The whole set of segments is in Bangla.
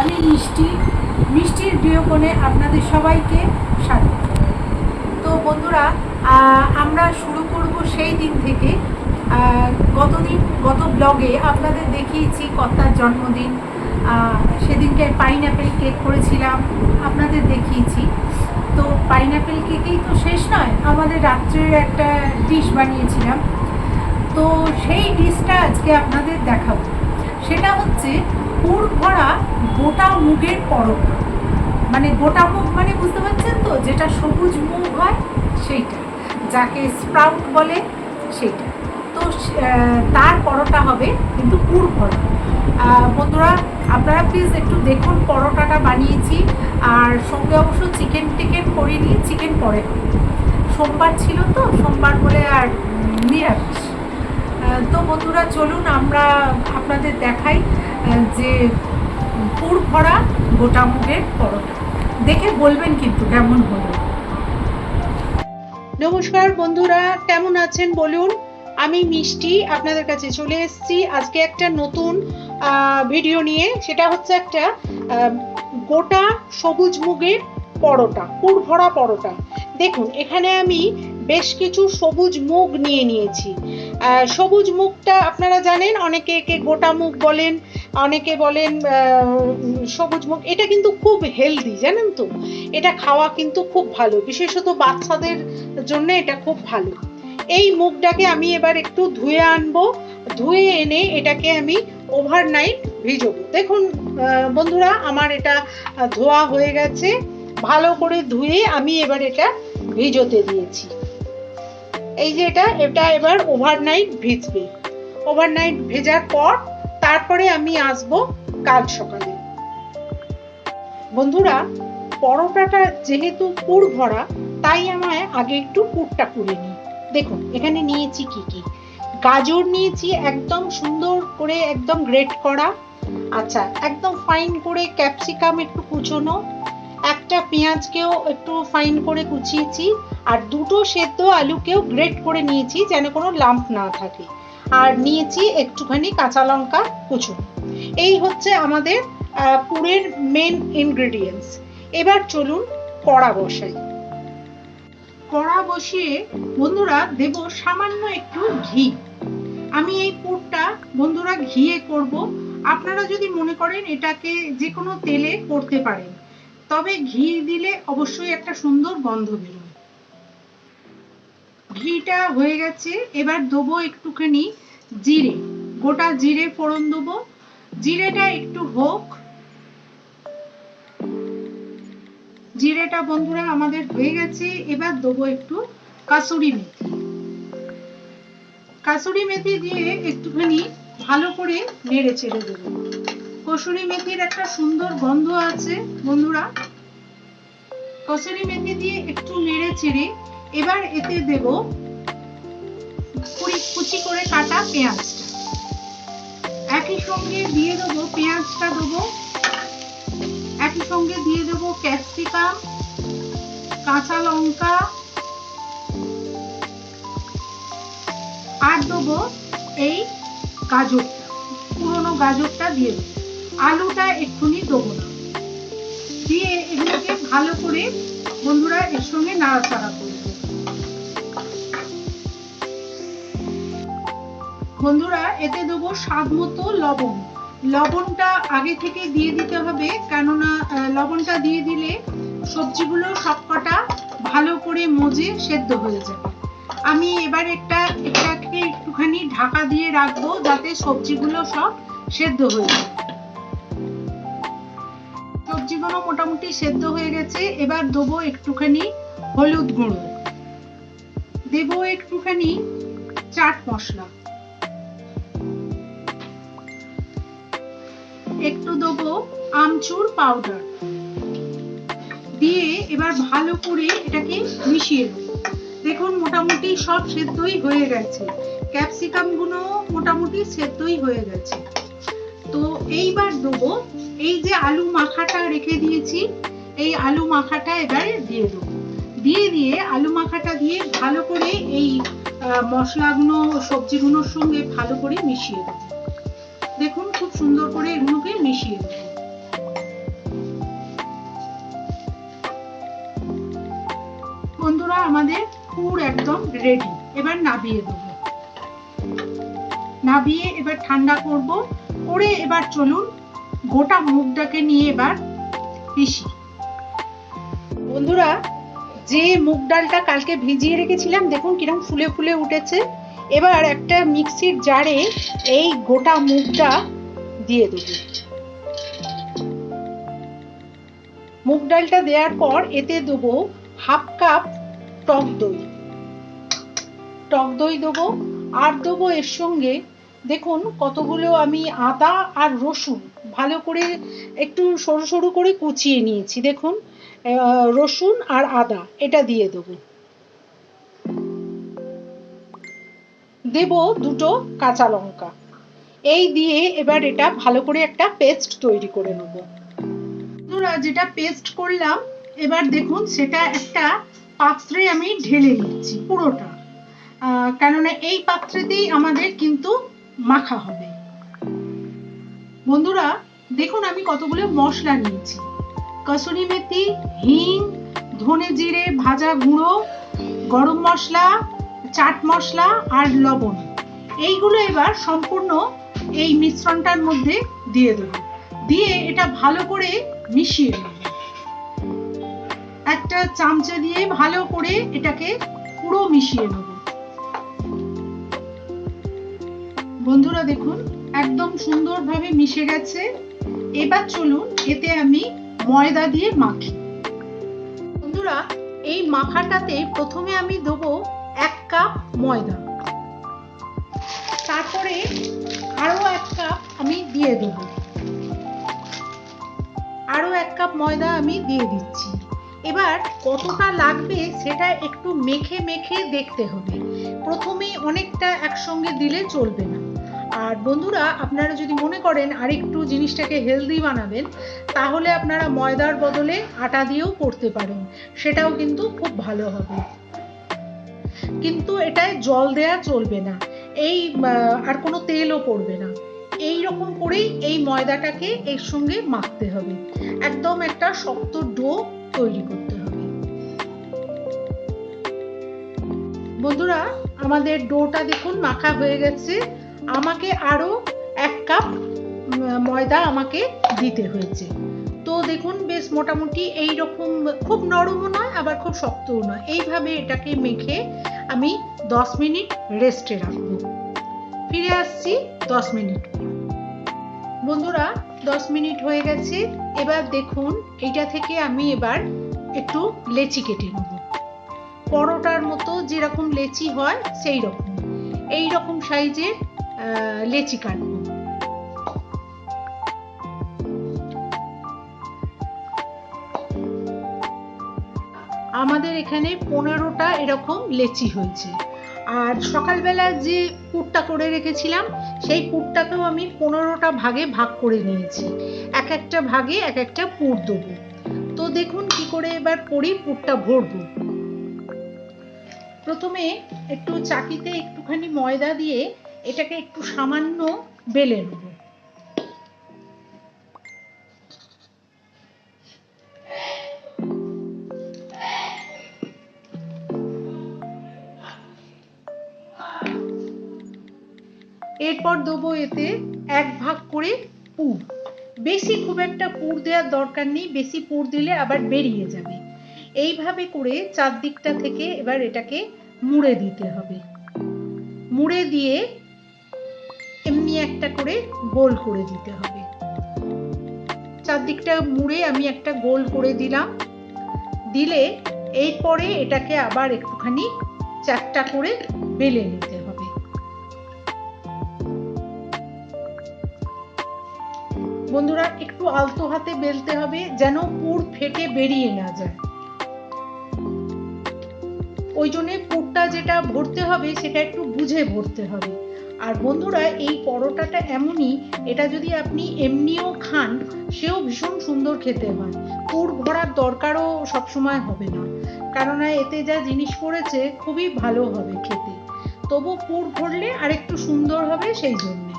আমি মিষ্টি, মিষ্টির গৃহকোণে আপনাদের সবাইকে স্বাগত। তো বন্ধুরা আমরা শুরু করব সেই দিন থেকে। গতদিন, গত ব্লগে আপনাদের দেখিয়েছি কর্তার জন্মদিন। সেদিনকে পাইনঅ্যাপেল কেক করেছিলাম, আপনাদের দেখিয়েছি। তো পাইনঅ্যাপেল কেকেই তো শেষ নয়, আমাদের রাত্রের একটা ডিশ বানিয়েছিলাম। তো সেই ডিশটা আজকে আপনাদের দেখাবো। সেটা হচ্ছে পুর ভরা গোটা মুগের পরোটা মানে গোটা মুগ মানে বুঝতে পারছেন তো? যেটা সবুজ মুগ হয়, সেইটা। যাকে স্প্রাউট বলে, সেইটা। তো তার পরোটা হবে কিন্তু পুর ভরা। বন্ধুরা, আপনারা প্লিজ একটু দেখুন পরোটাটা বানিয়েছি। আর সঙ্গে অবশ্য চিকেন টিকেন করিনি চিকেন পরে সোমবার ছিল তো, সোমবার বলে আর নিরামিষ। তো বন্ধুরা, চলুন আমরা আপনাদের দেখাই। যে পুর ভরা গোটা মুগের পরোটা। দেখে বলবেন কিন্তু কেমন হলো। নমস্কার বন্ধুরা, কেমন আছেন বলুন? আমি মিষ্টি, আপনাদের কাছে চলে এসেছি আজকে একটা নতুন ভিডিও নিয়ে। সেটা হচ্ছে একটা গোটা সবুজ মুগের পরোটা পুর ভরা পরোটা। দেখুন, এখানে আমি বেশ কিছু সবুজ মুগ নিয়ে নিয়েছি। সবুজ মুগটা আপনারা জানেন, অনেকে একে গোটা মুগ বলেন, অনেকে বলেন সবুজ মুগ। এটা কিন্তু খুব হেলদি জানেন তো? এটা খাওয়া কিন্তু খুব ভালো, বিশেষত বাচ্চাদের জন্য এটা খুব ভালো। এই মুগটাকে আমি এবার একটু ধুয়ে আনব, ধুয়ে এনে এটাকে আমি ওভারনাইট ভিজবো। দেখুন বন্ধুরা, আমার এটা ধোয়া হয়ে গেছে। ভালো করে ধুয়ে আমি এবার এটা ভিজোতে দিয়েছি। এই যে এটা এটা এবার ওভারনাইট ভিজবে। ওভারনাইট ভেজার পর তারপরে আমি আসব কাল সকালে। বন্ধুরা, পরোটাটা যেহেতু পুর ভরা, তাই আমায় আগে একটু পুরটা করে নিই। দেখুন, এখানে নিয়েছি কি কি? গাজর নিয়েছি একদম সুন্দর করে একদম গ্রেট করা। আচ্ছা একদম ফাইন করে ক্যাপসিকাম একটু কুচোনো। একটা পেঁয়াজকেও একটু ফাইন করে কুচিয়েছি, আর দুটো সেদ্ধ আলুকেও গ্রেট করে নিয়েছি যেন কোনো লাম্প না থাকে। আর নিয়েছি একটুখানি কাঁচা লঙ্কা কুচুনো এই হচ্ছে আমাদের পুরের মেন ইনগ্রেডিয়েন্টস এবার চলুন কড়া বসাই। কড়া বসিয়ে বন্ধুরা দেব সামান্য একটু ঘি। আমি এই পুরটা বন্ধুরা ঘিয়ে করব। আপনারা যদি মনে করেন এটাকে যে কোনো তেলে করতে পারেন। তবে ঘি দিলে অবশ্যই একটা সুন্দর গন্ধ বেরোয়। ঘিটা হয়ে গেছে, এবার দেবো একটুখানি জিরে। গোটা জিরে ফোড়ন দেবো। জিরেটা একটু হোক। জিরেটা বন্ধুরা আমাদের হয়ে গেছে, এবার দেবো একটু কাসুরি মেথি। কাসুরি মেথি দিয়ে একটুখানি ভালো করে নেড়ে চেড়ে দেবো। কসুরি মেথির একটা সুন্দর গন্ধ আছে, বন্ধুরা। কসুরি মেথি দিয়ে একটু নেড়ে চেড়ে এবার এতে দেব কুড়ি কুচি করে কাটা পেঁয়াজটা। একই সঙ্গে দিয়ে দেবো পেঁয়াজটা দেবো। একই সঙ্গে দিয়ে দেব ক্যাপসিকাম, কাঁচা লঙ্কা। আর দেবো এই গাজরটা, পুরোনো গাজরটা দিয়ে দেবো। আলুটা এক্ষুনি দেবো। না দিয়ে এগুলোকে ভালো করে বন্ধুরা এর সঙ্গে নাড়াচাড়া করব। বন্ধুরা এতে দেবো স্বাদ মতো লবণ। লবণটা আগে থেকে দিয়ে দিতে হবে, কেননা লবণটা দিয়ে দিলে সবজিগুলো সবকটা ভালো করে মজে সেদ্ধ হয়ে যাবে। আমি এবার একটা, এটাকে একটুখানি ঢাকা দিয়ে রাখব যাতে সবজিগুলো সব সেদ্ধ হয়ে যায়। সবজিগুলো মোটামুটি সেদ্ধ হয়ে গেছে, এবার দেবো একটুখানি হলুদ গুঁড়ো। দেবো একটুখানি চাট মশলা। একটু দেবো আমচুর পাউডার দিয়ে এবার ভালো করে এটাকে মিশিয়ে দেবো। দেখুন, মোটামুটি সব সেদ্ধই হয়ে গেছে। ক্যাপসিকামগুলো মোটামুটি সেদ্ধই হয়ে গেছে। তো এইবার দেবো। এই যে আলু মাখাটা রেখে দিয়েছি, এই আলু মাখাটা এবার দিয়ে দেবো। দিয়ে দিয়ে আলু মাখাটা দিয়ে ভালো করে এই মশলাগুলো, সবজিগুলোর সঙ্গে ভালো করে মিশিয়ে দেবো। দেখুন খুব সুন্দর করে এগুলোকে মিশিয়ে দেবো। বন্ধুরা, আমাদের পুর একদম রেডি এবার নাবিয়ে দেবো। নাবিয়ে এবার ঠান্ডা করব। করে এবার চলুন গোটা মুগটাকে নিয়ে এবার পিষি বন্ধুরা, যে মুগ ডালটা কালকে ভিজিয়ে রেখেছিলাম, দেখুন কীরকম ফুলে ফুলে উঠেছে। এবার একটা মিক্সির জারে এই গোটা মুগটা দিয়ে দেবো। মুগ ডালটা দেওয়ার পর এতে দেবো হাফ কাপ টক দই। টক দই দেবো, আর দেবো এর সঙ্গে দেখুন, কতগুলো আমি আদা আর রসুন ভালো করে একটু সরু সরু করে কুচিয়ে নিয়েছি। দেখুন রসুন আর আদা, এটা দিয়ে দেবো। দেব দুটো কাঁচা লঙ্কা। এই দিয়ে এবার এটা ভালো করে একটা পেস্ট তৈরি করে নেব। বন্ধুরা, যেটা পেস্ট করলাম, এবার দেখুন, সেটা একটা পাত্রে আমি ঢেলে নিচ্ছি পুরোটা। কেননা এই পাত্রেতেই আমাদের কিন্তু মাখা হবে। বন্ধুরা, দেখুন আমি কতগুলো মশলা নিয়েছি। কসুরি মেথি, হিং, ধনে জিরে, ভাজা গুঁড়ো, গরম মশলা, চাট মশলা আর লবণ। এইগুলো এবার সম্পূর্ণ এই মিশ্রণটার মধ্যে দিয়ে দেব। দিয়ে এটা ভালো করে মিশিয়ে নেব। একটা চামচা দিয়ে ভালো করে এটাকে পুরো মিশিয়ে নেব। বন্ধুরা দেখুন, একদম সুন্দরভাবে মিশে গেছে। এবার চলুন, এতে আমি ময়দা দিয়ে মাখি। বন্ধুরা, এই মাখাটাতে প্রথমে আমি দেবো এক কাপ ময়দা। তারপরে আরও এক কাপ আমি দিয়ে দেবো। আরও এক কাপ ময়দা আমি দিয়ে দিচ্ছি। এবার কতটা লাগবে সেটা একটু মেখে মেখে দেখতে হবে। প্রথমে অনেকটা একসঙ্গে দিলে চলবে না। আর বন্ধুরা, আপনারা যদি মনে করেন আরেকটু জিনিসটাকে হেলদি বানাবেন, তাহলে আপনারা ময়দার বদলে আটা দিয়েও করতে পারেন। সেটাও কিন্তু খুব ভালো হবে। কিন্তু এটায় জল দেয়া চলবে না। এই আর কোনো তেলও পড়বে না। এই রকম করেই এই ময়দাটাকে এর সঙ্গে মাখতে হবে। একদম একটা শক্ত ডো তৈরি করতে হবে। বন্ধুরা, আমাদের ডোটা দেখুন, মাখা হয়ে গেছে। আমাকে আরও এক কাপ ময়দা আমাকে দিতে হয়েছে। তো দেখুন, বেশ মোটামুটি এই রকম খুব নরমও নয়, আবার খুব শক্তও নয়। এইভাবে এটাকে মেখে আমি দশ মিনিট রেস্টে রাখব। ফিরে আসছি দশ মিনিট বন্ধুরা, দশ মিনিট হয়ে গেছে। এবার দেখুন এটা থেকে আমি এবার একটু লেচি কেটে নেব। পরোটার মতো যেরকম লেচি হয় সেই রকম এই রকম সাইজের লেচি কাটবো। আমাদের এখানে পনেরোটা এরকম লেচি হয়েছে। আর সকালবেলা যে পুরটা করে রেখেছিলাম, সেই পুরটাকেও আমি পনেরোটা ভাগে ভাগ করে নিয়েছি। এক একটা ভাগে এক একটা পুর দেবো। তো দেখুন কি করে এবার করি, পুরটা ভরবো। প্রথমে একটু চাকিতে একটুখানি ময়দা দিয়ে এটাকে একটু সামান্য বেলে নেব। এরপর দেবো এতে এক ভাগ করে পুর। বেশি খুব একটা পুর দেওয়ার দরকার নেই, বেশি পুর দিলে আবার বেরিয়ে যাবে। এইভাবে করে চারদিকটা থেকে এবার এটাকে মুড়ে দিতে হবে। মুড়ে দিয়ে একটা করে গোল করে দিতে হবে। চারদিকটা মুড়ে আমি একটা গোল করে দিলাম। দিলে এরপরে এটাকে আবার একটুখানি চারটা করে বেলে নিতে হবে। বন্ধুরা, একটু আলতো হাতে বেলতে হবে যেন পুর ফেটে বেরিয়ে না যায়। ওই জন্য পুরটা যেটা ভরতে হবে সেটা একটু বুঝে ভরতে হবে। আর বন্ধুরা, এই পরোটাটা এমনই, এটা যদি আপনি এমনিও খান, সেও ভীষণ সুন্দর খেতে হয়। পুর ভরার দরকারও সবসময় হবে না। কেননা এতে যা জিনিস পড়েছে, খুবই ভালো হবে খেতে। তবু পুর ভরলে আরেকটু সুন্দর হবে সেই জন্যে।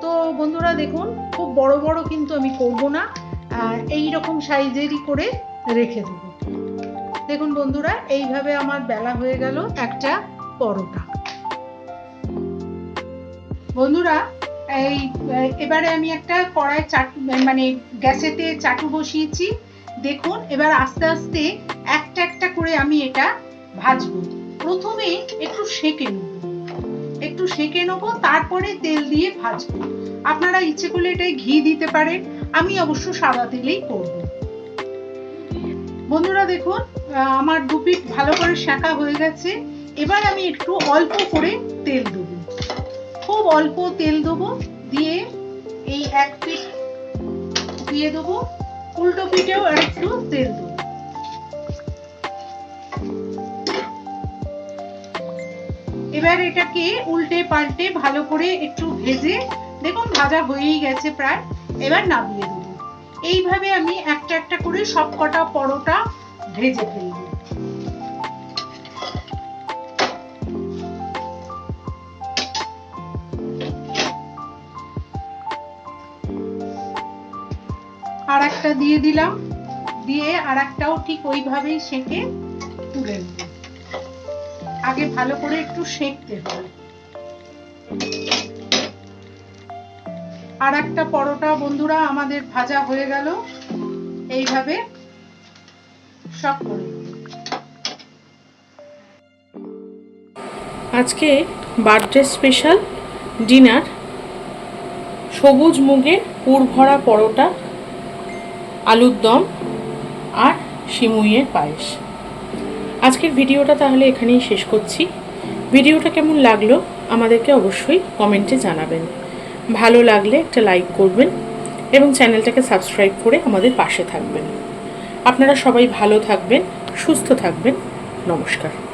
তো বন্ধুরা, দেখুন, খুব বড় বড় কিন্তু আমি করব না। এই রকম সাইজেরই করে রেখে দেবো। দেখুন বন্ধুরা, এইভাবে আমার বেলা হয়ে গেল একটা পরোটা। বন্ধুরা, এই এবারে আমি একটা কড়াই চাটু মানে গ্যাসেতে চাটু বসিয়েছি। দেখুন, এবার আস্তে আস্তে একটা একটা করে আমি এটা ভাজবো। প্রথমে একটু সেঁকে নেব। একটু সেঁকে নেব, তারপরে তেল দিয়ে ভাজবো। আপনারা ইচ্ছে করলে এটাই ঘি দিতে পারেন, আমি অবশ্য সাদা তেলেই করব। বন্ধুরা, দেখুন আমার দু পিঠ ভালো করে শাঁকা হয়ে গেছে। এবার আমি একটু অল্প করে তেল দেবো। খুব অল্প তেল দেবো, দিয়ে এই এক পিঠ দিয়ে দেবো। উল্টো পিঠেও আর একটু তেল দেবো। এবার এটাকে উল্টে পাল্টে ভালো করে একটু ভেজে, দেখুন ভাজা হয়েই গেছে প্রায়, এবার নামিয়ে দেবো। এইভাবে আমি একটা একটা করে সব কটা পরোটা ভেজে ফেলব। একটা দিয়ে দিলাম। দিয়ে আর একটাও ঠিক ওইভাবেই সেঁকে তুলে আগে ভালো করে একটু সেঁকতে হবে। আর একটা পরোটা বন্ধুরা, আমাদের ভাজা হয়ে গেল। এইভাবে আজকে বার্থডে স্পেশাল ডিনার। সবুজ মুগের পুর ভরা পরোটা আলুর দম আর সিমুইয়ের পায়েস। আজকের ভিডিওটা তাহলে এখানেই শেষ করছি। ভিডিওটা কেমন লাগল আমাদেরকে অবশ্যই কমেন্টে জানাবেন। ভালো লাগলে একটা লাইক করবেন এবং চ্যানেলটাকে সাবস্ক্রাইব করে আমাদের পাশে থাকবেন। আপনারা সবাই ভালো থাকবেন, সুস্থ থাকবেন। নমস্কার।